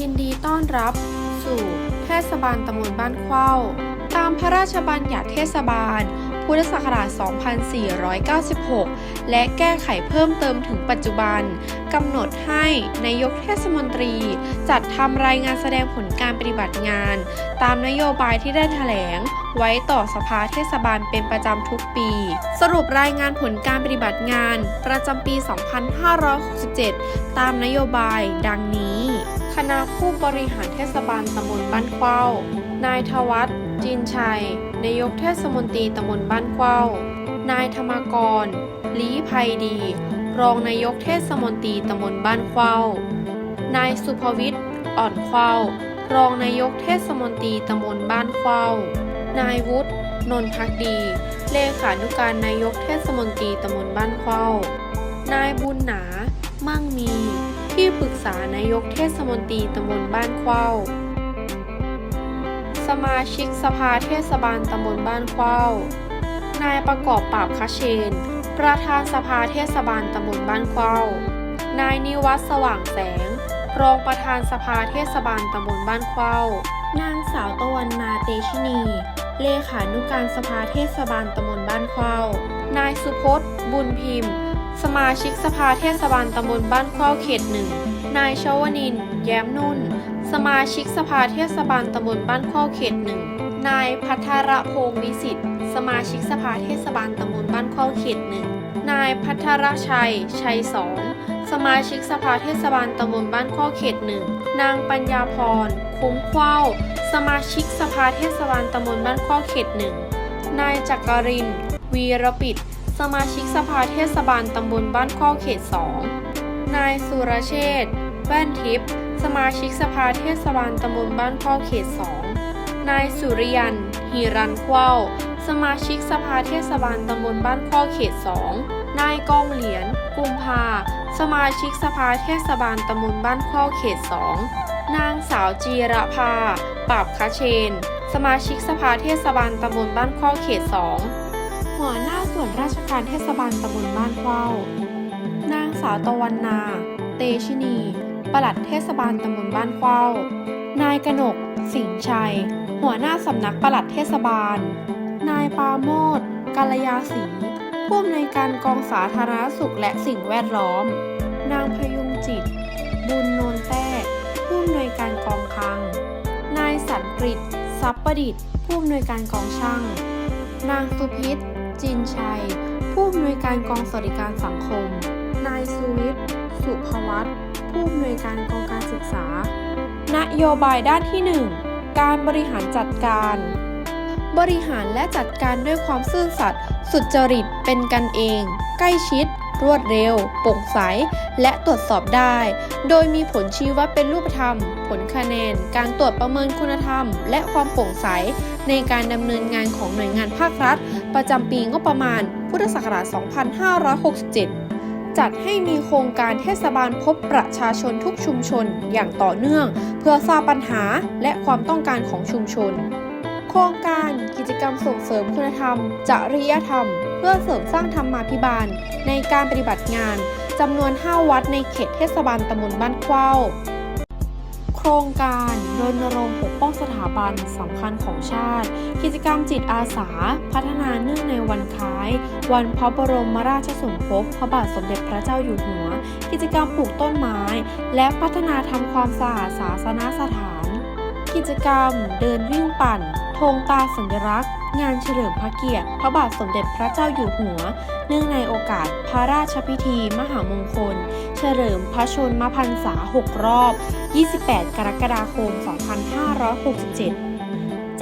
ยินดีต้อนรับ สู่เทศบาลตำบลบ้านเข้า ตามพระราชบัญญัติเทศบาล พุทธศักราช 2496 และแก้ไขเพิ่มเติมถึงปัจจุบัน กำหนดให้นายกเทศมนตรี จัดทำรายงานแสดงผลการปฏิบัติงาน ตามนโยบายที่ได้แถลง ไว้ต่อสภาเทศบาลเป็นประจำทุกปี สรุปรายงานผลการปฏิบัติงาน ประจำปี 2567 ตามนโยบายดังนี้ คณะผู้บริหารเทศบาลตำบลบ้านเข้านายทวัฒน์จินชัย นายกเทศมนตรีตำบลบ้านเข้านายธรรมกร ลีภัยดี รองนายกเทศมนตรีตำบลบ้านเข้านายสุภวิทย์ อ่อนเข้ารองนายกเทศมนตรีตำบลบ้านเข้านายวุฒิ นนพักดี เลขานุการนายกเทศมนตรีตำบลบ้านเข้านายบุญหนา มั่งมี ที่ปรึกษานายกเทศมนตรีตำบลบ้านเข้าสมาชิกสภาเทศบาลตำบลบ้านเข้านายประกอบปราบคเชน ประธานสภาเทศบาลตำบลบ้านเข้านายนิวัฒสว่างแสง รองประธานสภาเทศบาลตำบลบ้านเข้านางสาวตะวันนาเตชินี เลขานุการสภาเทศบาลตำบลบ้านเข้านายสุพจน์ บุญพิมพ์ สมาชิกสภาเทศบาลตำบลบ้านเข้าเขตหนึ่ง นายชวนิน แย้มนุ่น สมาชิกสภาเทศบาลตำบลบ้านเข้าเขตหนึ่ง นายพัทรพงศ์วิสิทธิ์ สมาชิกสภาเทศบาลตำบลบ้านเข้าเขตหนึ่ง นายพัทรชัย ชัยสอนสมาชิกสภาเทศบาลตำบลบ้านข้อเขตหนึ่ง นางปัญญาพร คุ้มเข้า สมาชิกสภาเทศบาลตำบลบ้านข้อเขตหนึ่ง นายจักริน วีรปิด สมาชิกสภาเทศบาลตำบลบ้านข้อเขตสองนายสุรเชษฐ์แว่นทิพย์สมาชิกสภาเทศบาลตำบลบ้านข้อเขตสองนายสุริยันฮีรันเข้าสมาชิกสภาเทศบาลตำบลบ้านข้อเขตสองนายกองเหรียญกุมภา สมาชิกสภาเทศบาลตำบลบ้านข้อเขตสองนางสาวจีระภาปราบคเชน สมาชิกสภาเทศบาลตำบลบ้านข้อเขตสอง หัวหน้าส่วนราชการเทศบาลตำบลบ้านเข้านางสาวตะวันนา เตชินี ปลัดเทศบาลตำบลบ้านเข้านายกนก สิงห์ชัย หัวหน้าสำนักปลัดเทศบาล นายปาโมดกาลยาศรีผู้อำนวยการกองสาธารณสุขและสิ่งแวดล้อม นางพยุงจิต บุญโนนแต้ผู้อำนวยการกองคลัง นายสันกฤตทรัพย์ประดิษฐ์ผู้อำนวยการกองช่าง นางสุพิษ จินชัย ผู้อำนวยการกองสวัสดิการสังคม นายสุวิทย์ สุภวัตผู้อำนวยการกองการศึกษา นโยบายด้านที่ 1 การบริหารจัดการ บริหารและจัดการด้วยความซื่อสัตย์สุจริตเป็นกันเอง ใกล้ชิด รวดเร็ว โปร่งใส และตรวจสอบได้ โดยมีผลชี้วัดเป็นรูปธรรม ผลคะแนน การตรวจประเมินคุณธรรม และความโปร่งใส ในการดำเนินงานของหน่วยงานภาครัฐ ประจำปีงบประมาณ พุทธศักราช 2567จัดให้มีโครงการเทศบาลพบประชาชนทุกชุมชนอย่างต่อเนื่อง เพื่อทราบปัญหาและความต้องการของชุมชน ครงการกิจกรรมส่งเสริมคุณธรรม จริยธรรม เพื่อเสริมสร้างธรรมาภิบาล ในการปฏิบัติงานจำนวน 5 วัดในเขตเทศบาลตำบลบ้านเข้าโครงการรณรงค์ปกป้องสถาบันสำคัญของชาติ กิจกรรมจิตอาสา พัฒนาเนื่องในวันคล้าย วันพระบรมราชสมภพพระบาทสมเด็จพระเจ้าอยู่หัว กิจกรรมปลูกต้นไม้ และพัฒนาทำความสะอาดศาสนสถาน กิจกรรมเดินวิ่งปั่น ธงตาสัญลักษณ์ งานเฉลิมพระเกียรติพระบาทสมเด็จพระเจ้าอยู่หัว เนื่องในโอกาสพระราชพิธี มหามงคล เฉลิมพระชนมพรรษา 6 รอบ 28 กรกฎาคม 2567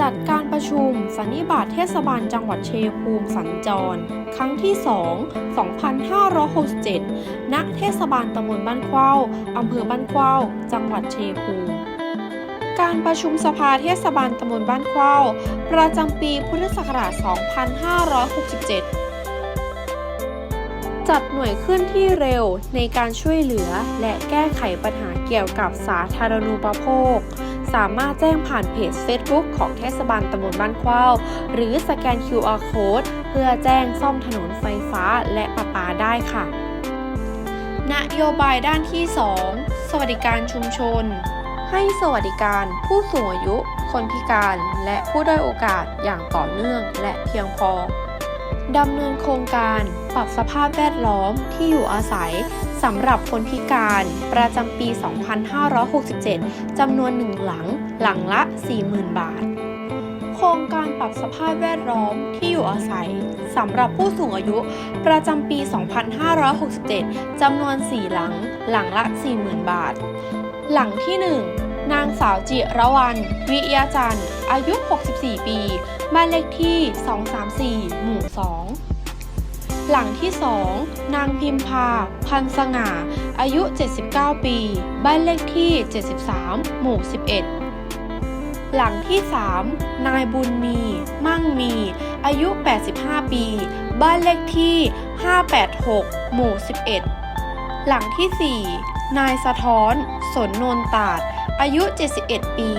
จัดการประชุมสันนิบาตเทศบาลจังหวัดเชัยภูมิสัญจร ครั้งที่ 2 2567 ณ เทศบาลตำบลบ้านเข้าอำเภอบ้านเข้า จังหวัดเชัยภูมิ การประชุมสภาเทศบาลตำบลบ้านเข้าประจำปีพุทธศักราช 2567 จัดหน่วยเคลื่อนที่เร็วในการช่วยเหลือและแก้ไขปัญหาเกี่ยวกับสาธารณูปโภค สามารถแจ้งผ่านเพจ Facebook ของเทศบาลตำบลบ้านเข้าหรือสแกน QR Code เพื่อแจ้งซ่อมถนนไฟฟ้าและประปาได้ค่ะ นโยบายด้านที่ 2 สวัสดิการชุมชน ให้สวัสดิการผู้สูงอายุ คนพิการและผู้ด้อยโอกาสอย่างต่อเนื่องและเพียงพอดำเนินโครงการปรับสภาพแวดล้อมที่อยู่อาศัยสำหรับคนพิการประจำปี 2567 จำนวนหนึ่งหลัง หลังละ 40,000 บาท โครงการปรับสภาพแวดล้อมที่อยู่อาศัยสำหรับผู้สูงอายุประจำปี 2567 จำนวน 4 หลัง หลังละ 40,000 บาท หลังที่ 1 นางสาวจิรวรรณวิยาจันทร์อายุ 64 ปีบ้านเลขที่ 234 หมู่ 2 หลังที่ 2 นางพิมพา พันสง่า อายุ 79 ปีบ้านเลขที่ 73 หมู่ 11 หลังที่ 3 นายบุญมี มั่งมี อายุ 85 ปี บ้านเลขที่ 586 หมู่ 11 หลังที่ 4 นายสะท้อน สนนนตาด อายุ 71 ปี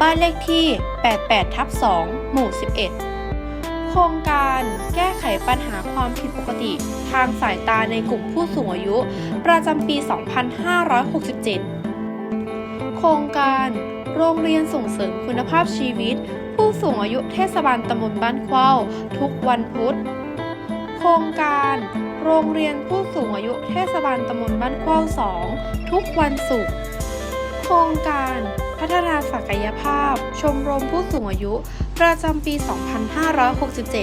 บ้านเลขที่ 88ทับ2หมู่ 11 โครงการแก้ไขปัญหาความผิดปกติ ทางสายตาในกลุ่มผู้สูงอายุ ประจำปี 2567 โครงการ โรงเรียนส่งเสริมคุณภาพชีวิต ผู้สูงอายุเทศบาลตำบลบ้านเข้าทุกวันพุธ โครงการโรงเรียนผู้สูงอายุเทศบาลตำบลบ้านเข้า2ทุกวันศุกร์ โครงการพัฒนาศักยภาพ ชมรมผู้สูงอายุ ประจำปี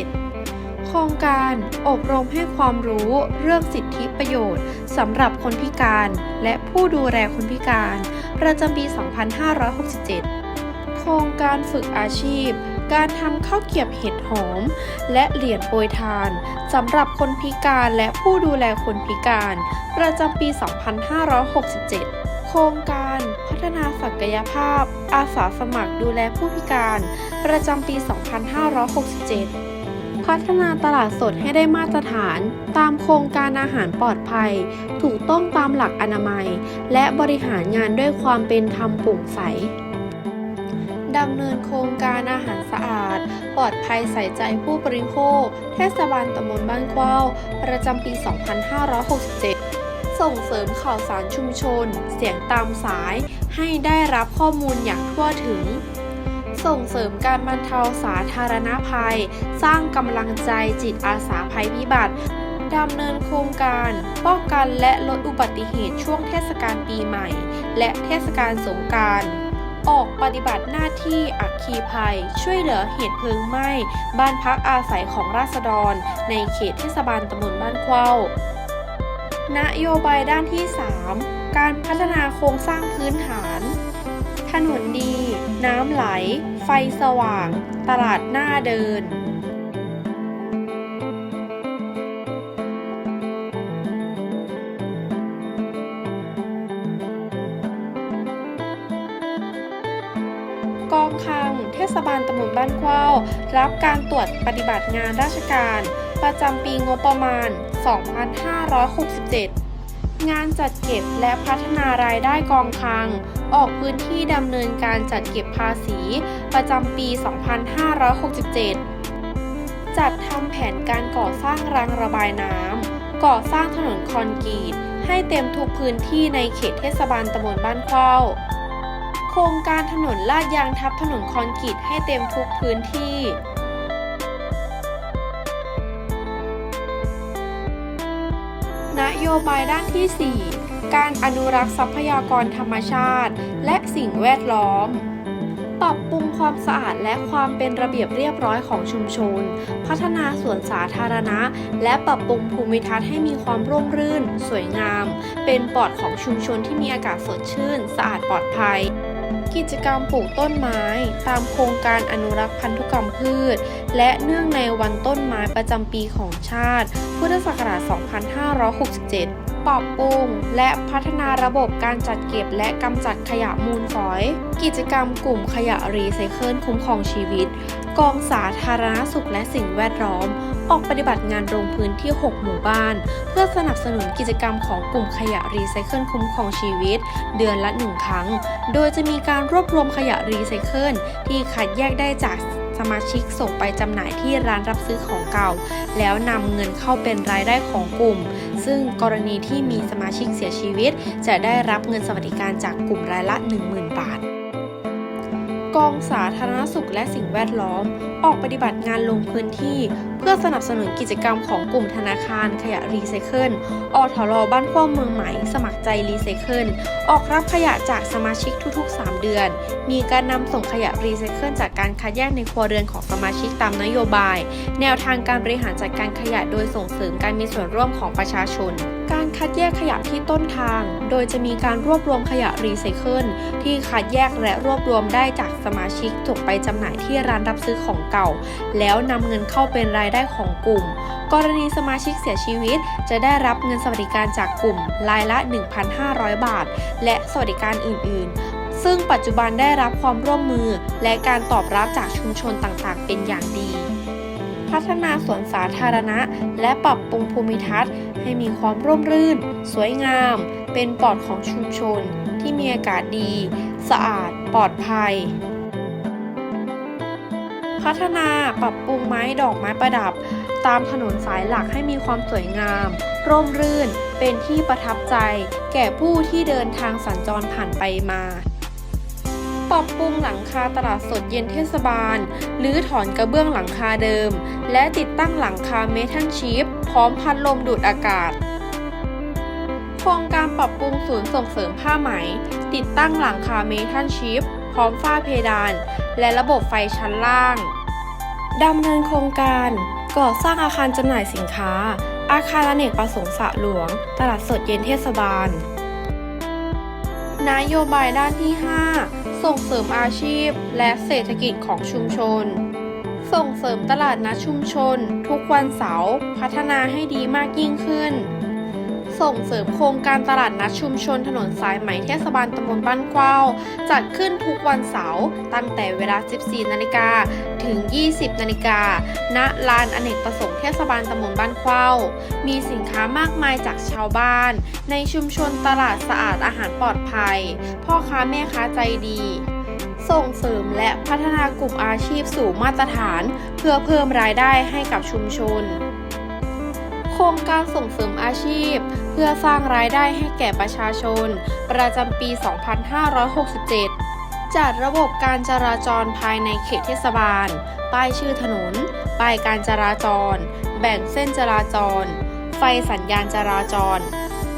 2567 โครงการอบรมให้ความรู้เรื่องสิทธิประโยชน์สำหรับคนพิการและผู้ดูแลคนพิการ ประจำปี 2567 โครงการฝึกอาชีพ การทำข้าวเกียบเห็ดหอม และเหรียญโปรยทานสำหรับคนพิการและผู้ดูแลคนพิการ ประจำปี 2567 โครงการพัฒนาศักยภาพ อาสาสมัครดูแลผู้พิการ ประจำปี 2567 พัฒนาตลาดสดให้ได้มาตรฐาน ตามโครงการอาหารปลอดภัย ถูกต้องตามหลักอนามัย และบริหารงานด้วยความเป็นธรรมโปร่งใสดำเนินโครงการอาหารสะอาด ปลอดภัยใส่ใจผู้บริโภค เทศบาลตำบลบ้านเข้าว ประจำปี 2567 ส่งเสริมข่าวสารชุมชน เสียงตามสายให้ได้รับข้อมูลอย่างทั่วถึง ส่งเสริมการบรรเทาสาธารณภัย สร้างกำลังใจจิตอาสาภัยพิบัติดำเนินโครงการ ป้องกันและลดอุบัติเหตุช่วงเทศกาลปีใหม่ และเทศกาลสงกรารออกปฏิบัติหน้าที่อัคคีภัย ช่วยเหลือเหตุเพลิงไหม้ บ้านพักอาศัยของราษฎร ในเขตเทศบาลตำบลบ้านเข้า นโยบายด้านที่ 3 การพัฒนาโครงสร้างพื้นฐาน ถนนดี น้ำไหล ไฟสว่าง ตลาดหน้าเดินกองคัง เทศบาลตำบลบ้านเข้ารับการตรวจปฏิบัติงานราชการ ประจำปีงบประมาณ 2567 งานจัดเก็บและพัฒนารายได้กองคลัง ออกพื้นที่ดำเนินการจัดเก็บภาษี ประจำปี 2567 จัดทำแผนการก่อสร้างรางระบายน้ำ ก่อสร้างถนนคอนกรีต ให้เต็มทุกพื้นที่ในเขตเทศบาลตำบลบ้านเข้าโครงการถนนลาดยางทับถนนคอนกรีตให้เต็มทุกพื้นที่ โยบายด้านที่ 4 การอนุรักษ์ทรัพยากรธรรมชาติ และสิ่งแวดล้อมปรับปรุงความสะอาดและความเป็นระเบียบเรียบร้อยของชุมชน พัฒนาสวนสาธารณะ และปรับปรุงภูมิทัศน์ให้มีความร่มรื่น สวยงาม เป็นปอดของชุมชนที่มีอากาศสดชื่น สะอาดปลอดภัย กิจกรรมปลูกต้นไม้ตามโครงการอนุรักษ์พันธุกรรมพืช และเนื่องในวันต้นไม้ประจำปีของชาติ พุทธศักราช 2567 ปรับปรุง และพัฒนาระบบการจัดเก็บและกำจัดขยะมูลฝอย กิจกรรมกลุ่มขยะรีไซเคิลคุ้มครองชีวิต กองสาธารณสุขและสิ่งแวดล้อม ออกปฏิบัติงานลงพื้นที่ 6 หมู่บ้าน เพื่อสนับสนุนกิจกรรมของกลุ่มขยะรีไซเคิลคุ้มครองชีวิต เดือนละ 1 ครั้ง โดยจะมีการรวบรวมขยะรีไซเคิลที่คัดแยกได้จาก สมาชิกส่งไปจำหน่ายที่ร้านรับซื้อของเก่า แล้วนำเงินเข้าเป็นรายได้ของกลุ่ม ซึ่งกรณีที่มีสมาชิกเสียชีวิต จะได้รับเงินสวัสดิการจากกลุ่มรายละ 10,000 บาทกองสาธารณสุขและสิ่งแวดล้อม ออกปฏิบัติงานลงพื้นที่ เพื่อสนับสนุนกิจกรรมของกลุ่มธนาคารขยะรีไซเคิลอทรบ้านข้อเมืองใหม่ สมัครใจรีไซเคิลออกรับขยะจากสมาชิกทุกๆ 3 เดือน มีการนำส่งขยะรีไซเคิลจากการคัดแยกในครัวเรือนของสมาชิกตามนโยบาย แนวทางการบริหารจัดการขยะโดยส่งเสริมการมีส่วนร่วมของประชาชน การคัดแยกขยะที่ต้นทาง โดยจะมีการรวบรวมขยะรีไซเคิลที่คัดแยกและรวบรวมได้จากสมาชิกส่งไปจำหน่ายที่ร้านรับซื้อของเก่า แล้วนำเงินเข้าเป็นรายได้ของกลุ่ม กรณีสมาชิกเสียชีวิต จะได้รับเงินสวัสดิการจากกลุ่มรายละ 1,500 บาท และสวัสดิการอื่น ๆ ซึ่งปัจจุบันได้รับความร่วมมือ และการตอบรับจากชุมชนต่าง ๆ เป็นอย่างดี พัฒนาสวนสาธารณะ และปรับปรุงภูมิทัศน์ ให้มีความร่มรื่น สวยงาม เป็นปอดของชุมชน ที่มีอากาศดี สะอาด ปลอดภัย พัฒนาปรับปรุงไม้ดอกไม้ประดับ ตามถนนสายหลักให้มีความสวยงาม ร่มรื่นเป็นที่ประทับใจ แก่ผู้ที่เดินทางสัญจรผ่านไปมาปรับปรุงหลังคาตลาดสดเย็นเทศบาล หรือถอนกระเบื้องหลังคาเดิม และติดตั้งหลังคาเมทัลชีฟพร้อมพัดลมดูดอากาศ โครงการปรับปรุงศูนย์ส่งเสริมผ้าไหม ติดตั้งหลังคาเมทัลชีฟ ร้อมฝ้าเพดาน และระบบไฟชั้นล่างดำเนินโครงการก่อสร้างอาคารจำหน่ายสินค้า อาคารอเนกประสงค์สระหลวง ตลาดสดเย็นเทศบาล นโยบายด้านที่ 5 ส่งเสริมอาชีพและเศรษฐกิจของชุมชน ส่งเสริมตลาดนัดชุมชน ทุกวันเสาร์พัฒนาให้ดีมากยิ่งขึ้น ส่งเสริมโครงการตลาดนัดชุมชนถนนสายไหม่เทศบาลตำบลบ้านเข้าว จัดขึ้นทุกวันเสาร์ตั้งแต่เวลา 14 นาฬิกาถึง 20 นาฬิกา ณ ลานอเนกประสงค์เทศบาลตำบลบ้านเข้าว มีสินค้ามากมายจากชาวบ้าน ในชุมชนตลาดสะอาดอาหารปลอดภัย พ่อค้าแม่ค้าใจดีส่งเสริมและพัฒนากลุ่มอาชีพสู่มาตรฐาน เพื่อเพิ่มรายได้ให้กับชุมชน ครงการส่งเสริมอาชีพ เพื่อสร้างรายได้ให้แก่ประชาชน ประจำปี 2567 จัดระบบการจราจรภายในเขตเทศบาล ป้ายชื่อถนน ป้ายการจราจร แบ่งเส้นจราจร ไฟสัญญาณจราจร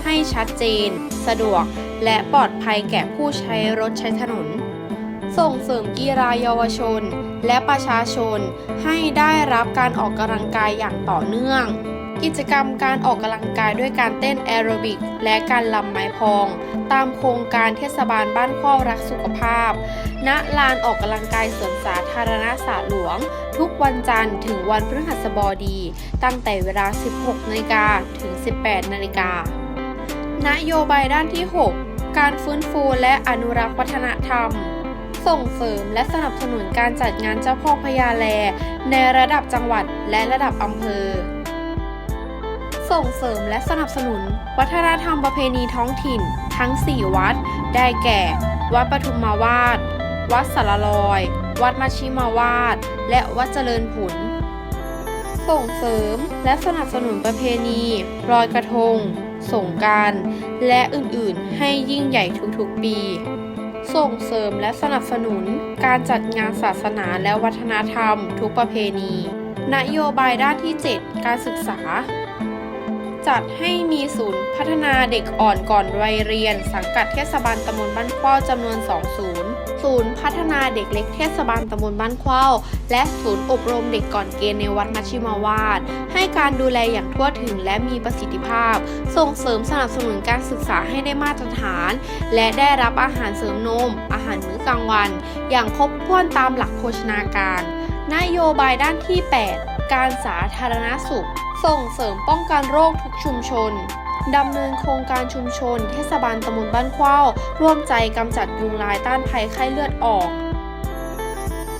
ให้ชัดเจน สะดวก และปลอดภัยแก่ผู้ใช้รถใช้ถนน ส่งเสริมกีฬาเยาวชน และประชาชนให้ได้รับการออกกำลังกายอย่างต่อเนื่อง กิจกรรมการออกกำลังกายด้วยการเต้นแอโรบิก และการลำไม้พอง ตามโครงการเทศบาลบ้านข้อรักสุขภาพ ณ ลานออกกำลังกายสวนสาธารณะสระหลวง ทุกวันจันทร์ถึงวันพฤหัสบดี ตั้งแต่เวลา 16นาฬิกาถึง 18นาฬิกานโยบายด้านที่ 6 การฟื้นฟูและอนุรักษ์วัฒนธรรม ส่งเสริมและสนับสนุนการจัดงานเจ้าพ่อพญาแล ในระดับจังหวัดและระดับอำเภอ ส่งเสริมและสนับสนุน วัฒนธรรมประเพณีท้องถิ่น ทั้ง 4 วัด ได้แก่ วัดปทุมมาวาด วัดสารลอย วัดมัชิมาวาด และวัดเจริญผล ส่งเสริมและสนับสนุนประเพณีลอยกระทง สงกราร และอื่นๆ ให้ยิ่งใหญ่ทุกๆ ปี ส่งเสริมและสนับสนุนการจัดงานศาสนาและวัฒนธรรมทุกประเพณี นโยบายด้านที่ 7 การศึกษา จัดให้มีศูนย์พัฒนาเด็กอ่อนก่อนวัยเรียน สังกัดเทศบาลตำบลบ้านเข้าจำนวน 2 ศูนย์ ศูนย์พัฒนาเด็กเล็กเทศบาลตำบลบ้านเข้าและศูนย์อบรมเด็กก่อนเกณฑ์ในวัดมัชชิมาวาด ให้การดูแลอย่างทั่วถึงและมีประสิทธิภาพ ส่งเสริมสนับสนุนการศึกษาให้ได้มาตรฐาน และได้รับอาหารเสริมนม อาหารมื้อกลางวัน อย่างครบถ้วนตามหลักโภชนาการ นโยบายด้านที่ 8 การสาธารณสุข ส่งเสริมป้องกันโรคทุกชุมชนดำเนินโครงการชุมชน เทศบาลตำบลบ้านเข้าร่วมใจกำจัดยุงลายต้านภัยไข้เลือดออก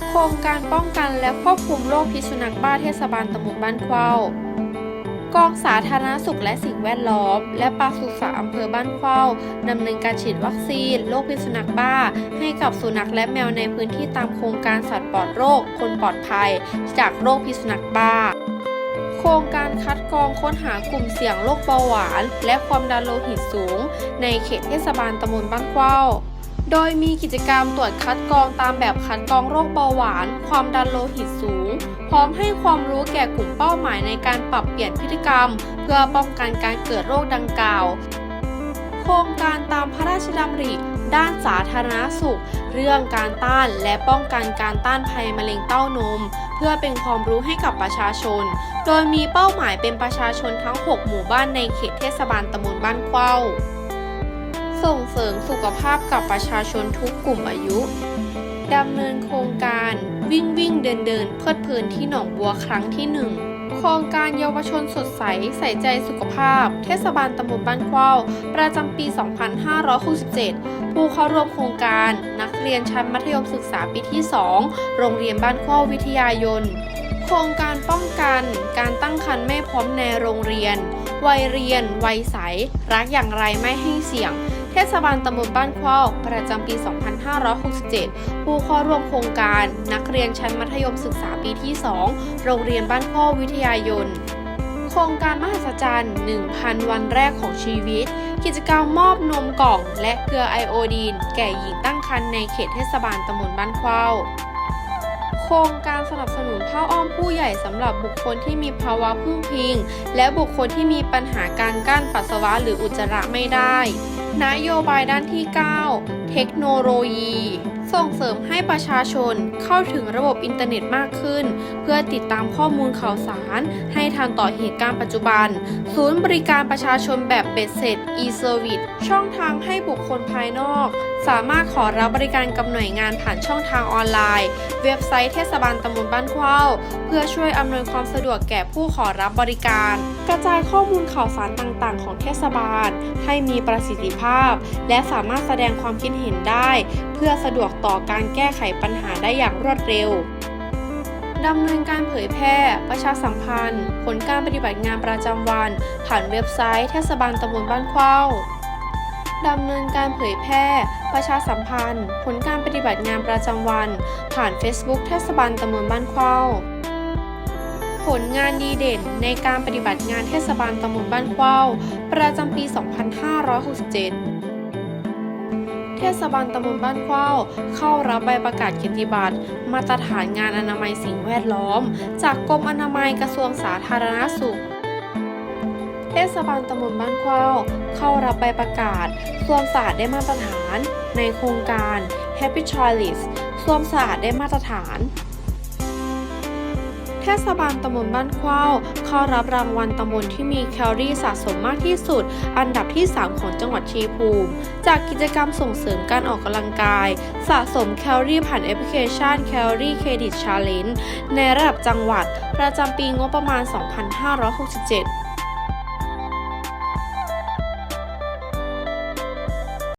โครงการป้องกันและควบคุมโรคพิษสุนัขบ้าเทศบาลตำบลบ้านเข้ากองสาธารณสุขและสิ่งแวดล้อม และปศุสัตว์อำเภอบ้านเข้าดำเนินการฉีดวัคซีนโรคพิษสุนัขบ้า ให้กับสุนัขและแมวในพื้นที่ตามโครงการสัตว์ปลอดโรค คนปลอดภัย จากโรคพิษสุนัขบ้า ครงการคัดกรองค้นหากลุ่มเสี่ยงโรคเบาหวาน และความดันโลหิตสูง ในเขตเทศบาลตำบลบ้านเข้าโดยมีกิจกรรมตรวจคัดกรองตามแบบคัดกรองโรคเบาหวาน ความดันโลหิตสูง พร้อมให้ความรู้แก่กลุ่มเป้าหมายในการปรับเปลี่ยนพฤติกรรม เพื่อป้องกันการเกิดโรคดังกล่าวโครงการตามพระราชดำริ ด้านสาธารณสุข เรื่องการต้านและป้องกันการต้านภัยมะเร็งเต้านม เพื่อเป็นความรู้ให้กับประชาชน โดยมีเป้าหมายเป็นประชาชนทั้ง 6 หมู่บ้านในเขตเทศบาลตำบลบ้านเข้าส่งเสริมสุขภาพกับประชาชนทุกกลุ่มอายุดำเนินโครงการวิ่งวิ่งเดินเดินเพลิดเพลินที่หนองบัวครั้งที่หนึ่ง ครงการเยาวชนสดใส ใส่ใจสุขภาพ เทศบาลตำบลบ้านคว้าประจำปี 2567 ผู้เข้าร่วมโครงการ นักเรียนชั้นมัธยมศึกษาปีที่ 2 โรงเรียนบ้านคว้าวิทยายน โครงการป้องกัน การตั้งครรภ์ไม่พร้อมในโรงเรียน วัยเรียน วัยใส รักอย่างไรไม่ให้เสี่ยง เทศบาลตำบลบ้านเข้าประจำปี 2567 ผู้เข้าร่วมโครงการ นักเรียนชั้นมัธยมศึกษาปีที่ 2 โรงเรียนบ้านเข้าวิทยายนโครงการมหัศจรรย์ 1,000 วันแรกของชีวิต กิจกรรมมอบนมกล่อง และเกลือไอโอดีน แก่หญิงตั้งครรภ์ในเขตเทศบาลตำบลบ้านเข้า ครงการสนับสนุนผ้าอ้อมผู้ใหญ่สำหรับบุคคลที่มีภาวะพึ่งพิง และบุคคลที่มีปัญหาการกั้นปัสสาวะหรืออุจจาระไม่ได้ นโยบายด้านที่ 9 เทคโนโลยีส่งเสริมให้ประชาชนเข้าถึงระบบอินเทอร์เน็ตมากขึ้น เพื่อติดตามข้อมูลข่าวสาร ให้ทันต่อเหตุการณ์ปัจจุบัน ศูนย์บริการประชาชนแบบเบ็ดเสร็จ e-service ช่องทางให้บุคคลภายนอก สามารถขอรับบริการกับหน่วยงานผ่านช่องทางออนไลน์ เว็บไซต์เทศบาลตำบลบ้านเข้า เพื่อช่วยอำนวยความสะดวกแก่ผู้ขอรับบริการ กระจายข้อมูลข่าวสารต่างๆ ของเทศบาล ให้มีประสิทธิภาพ และสามารถแสดงความคิดเห็นได้ เพื่อสะดวกต่อการแก้ไขปัญหาได้อย่างรวดเร็วดำเนินการเผยแพร่ ประชาสัมพันธ์ ผลการปฏิบัติงานประจำวัน ผ่านเว็บไซต์เทศบาลตำบลบ้านเข้า ดำเนินการเผยแพร่ ประชาสัมพันธ์ ผลการปฏิบัติงานประจำวัน ผ่าน Facebook เทศบาลตำบลบ้านเข้าผลงานดีเด่นในการปฏิบัติงานเทศบาลตำบลบ้านเข้าประจำปี 2567เทศบาลตำบลบ้านเข้าเข้ารับใบประกาศเกียรติบัตรมาตรฐานงานอนามัยสิ่งแวดล้อม จากกรมอนามัยกระทรวงสาธารณสุข เทศบาลตำบลบ้านเข้าเข้ารับใบประกาศสวมสะอาดได้มาตรฐาน ในโครงการ Happy Toilets สวมสะอาดได้มาตรฐานเทศบาลตำบลบ้านเข้าเข้ารับรางวัลตำบลที่มีแคลอรี่สะสมมากที่สุด อันดับที่ 3 ของจังหวัดชัยภูมิ จากกิจกรรมส่งเสริมการออกกำลังกาย สะสมแคลอรี่ผ่านแอปพลิเคชัน Calorie Credit Challenge ในระดับจังหวัด ประจำปีงบประมาณ 2567